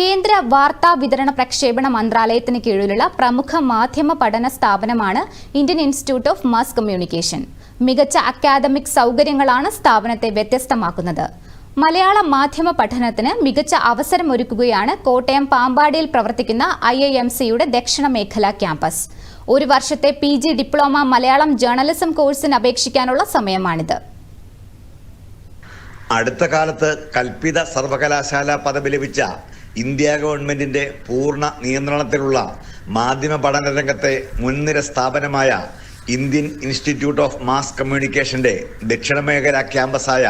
കേന്ദ്ര വാർത്താ വിതരണ പ്രക്ഷേപണ മന്ത്രാലയത്തിന് കീഴിലുള്ള പ്രമുഖ മാധ്യമ പഠന സ്ഥാപനമാണ് Indian institute of mass communication. മികച്ച അക്കാദമിക് സൗകര്യങ്ങളാണ് സ്ഥാപനത്തെ വ്യത്യസ്തമാക്കുന്നത്. മലയാള മാധ്യമ പഠനത്തിന് മികച്ച അവസരം ഒരുക്കുകയാണ് കോട്ടയം പാമ്പാടിയിൽ പ്രവർത്തിക്കുന്ന ഐ ഐ എം സിയുടെ ദക്ഷിണ മേഖല ക്യാമ്പസ്. ഒരു വർഷത്തെ P G diploma Malayalam journalism കോഴ്സിന് അപേക്ഷിക്കാനുള്ള സമയമാണിത്. അടുത്ത കാലത്ത് കൽപ്പിത സർവകലാശാല പദവി ലഭിച്ച ഇന്ത്യ ഗവൺമെന്റിന്റെ പൂർണ നിയന്ത്രണത്തിലുള്ള മാധ്യമ പഠന രംഗത്തെ മുൻനിര സ്ഥാപനമായ ഇന്ത്യൻ ഇൻസ്റ്റിറ്റ്യൂട്ട് ഓഫ് മാസ് കമ്മ്യൂണിക്കേഷന്റെ ദക്ഷിണമേഖല ക്യാമ്പസായ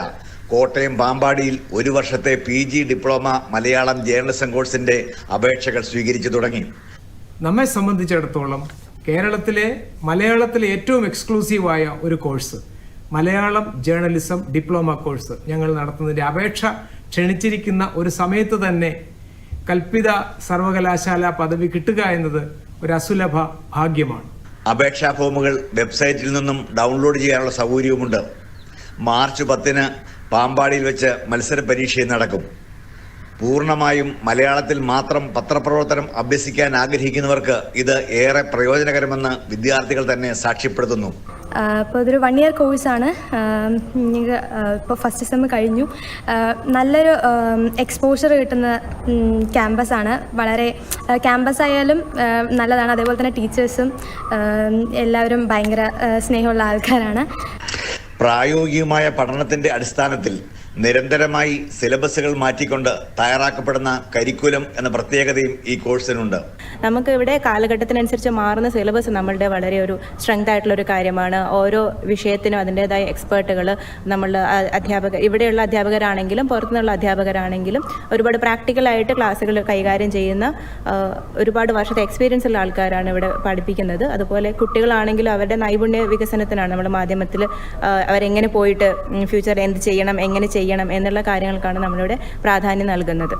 കോട്ടയം പാമ്പാടിയിൽ ഒരു വർഷത്തെ P G diploma Malayalam journalism കോഴ്സിന്റെ അപേക്ഷകൾ സ്വീകരിച്ചു തുടങ്ങി. നമ്മെ സംബന്ധിച്ചിടത്തോളം കേരളത്തിലെ മലയാളത്തിലെ ഏറ്റവും എക്സ്ക്ലൂസീവായ ഒരു course Malayalam journalism diploma course ഞങ്ങൾ നടത്തുന്നതിന്റെ അപേക്ഷ ക്ഷണിച്ചിരിക്കുന്ന ഒരു സമയത്ത് തന്നെ കൽപ്പിത സർവകലാശാല പദവി കിട്ടുക എന്നത് ഒരു അസുലഭ ഭാഗ്യമാണ്. അപേക്ഷാ ഫോമുകൾ വെബ്സൈറ്റിൽ നിന്നും ഡൗൺലോഡ് ചെയ്യാനുള്ള സൗകര്യവുമുണ്ട്. മാർച്ച് പത്തിന് പാമ്പാടിയിൽ വെച്ച് മത്സര പരീക്ഷയും നടക്കും. പൂർണമായും മലയാളത്തിൽ മാത്രം പത്രപ്രവർത്തനം അഭ്യസിക്കാൻ ആഗ്രഹിക്കുന്നവർക്ക് ഇത് ഏറെ പ്രയോജനകരമെന്ന് വിദ്യാർത്ഥികൾ തന്നെ സാക്ഷ്യപ്പെടുത്തുന്നു. അപ്പോൾ ഇതൊരു വൺ ഇയർ കോഴ്സാണ് ഞങ്ങൾക്ക് ഇപ്പോൾ ഫസ്റ്റ് സെം കഴിഞ്ഞു. നല്ലൊരു എക്സ്പോഷർ കിട്ടുന്ന ക്യാമ്പസാണ് വളരെ ക്യാമ്പസ് ആയാലും നല്ലതാണ്. അതേപോലെ തന്നെ ടീച്ചേഴ്സും എല്ലാവരും ഭയങ്കര സ്നേഹമുള്ള ആൾക്കാരാണ്. പ്രായോഗികമായ പഠനത്തിന്റെ അടിസ്ഥാനത്തിൽ നിരന്തരമായി സിലബസുകൾ മാറ്റിക്കൊണ്ട് തയ്യാറാക്കപ്പെടുന്ന കരിക്കുലം എന്ന പ്രത്യേകതയും ഈ കോഴ്സിനുണ്ട്. നമുക്ക് ഇവിടെ കാലഘട്ടത്തിനനുസരിച്ച് മാറുന്ന സിലബസ് നമ്മളുടെ വളരെ ഒരു സ്ട്രെങ്ത് ആയിട്ടുള്ള ഒരു കാര്യമാണ്. ഓരോ വിഷയത്തിനും അതിന്റെതായ എക്സ്പേർട്ടുകൾ നമ്മൾ അധ്യാപകർ ഇവിടെയുള്ള അധ്യാപകരാണെങ്കിലും പുറത്തുനിന്നുള്ള അധ്യാപകരാണെങ്കിലും ഒരുപാട് പ്രാക്ടിക്കലായിട്ട് ക്ലാസ്സുകൾ കൈകാര്യം ചെയ്യുന്ന ഒരുപാട് വർഷത്തെ എക്സ്പീരിയൻസ് ഉള്ള ആൾക്കാരാണ് ഇവിടെ പഠിപ്പിക്കുന്നത്. അതുപോലെ കുട്ടികളാണെങ്കിലും അവരുടെ നൈപുണ്യ വികസനത്തിനാണ് നമ്മൾ മാധ്യമത്തിൽ അവരെങ്ങനെ പോയിട്ട് ഫ്യൂച്ചറിൽ എന്ത് ചെയ്യണം എങ്ങനെ ചെയ്യണം എന്നുള്ള കാര്യങ്ങൾക്കാണ് നമ്മളിവിടെ പ്രാധാന്യം നൽകുന്നത്.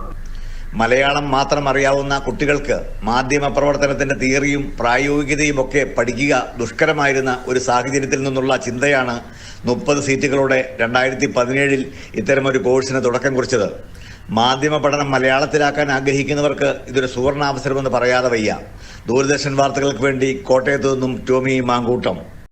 മലയാളം മാത്രം അറിയാവുന്ന കുട്ടികൾക്ക് മാധ്യമ പ്രവർത്തനത്തിന്റെ തിയറിയും പ്രായോഗികതയും ഒക്കെ പഠിക്കുക ദുഷ്കരമായിരുന്ന ഒരു സാഹചര്യത്തിൽ നിന്നുള്ള ചിന്തയാണ് മുപ്പത് സീറ്റുകളോടെ രണ്ടായിരത്തി പതിനേഴിൽ ഇത്തരമൊരു കോഴ്സിന് തുടക്കം കുറിച്ചത്. മാധ്യമ പഠനം മലയാളത്തിലാക്കാൻ ആഗ്രഹിക്കുന്നവർക്ക് ഇതൊരു സുവർണാവസരമെന്ന് പറയാതെ വയ്യ. ദൂരദർശൻ വാർത്തകൾക്ക് വേണ്ടി കോട്ടയത്തു നിന്നും ടോമി മാങ്കൂട്ടം.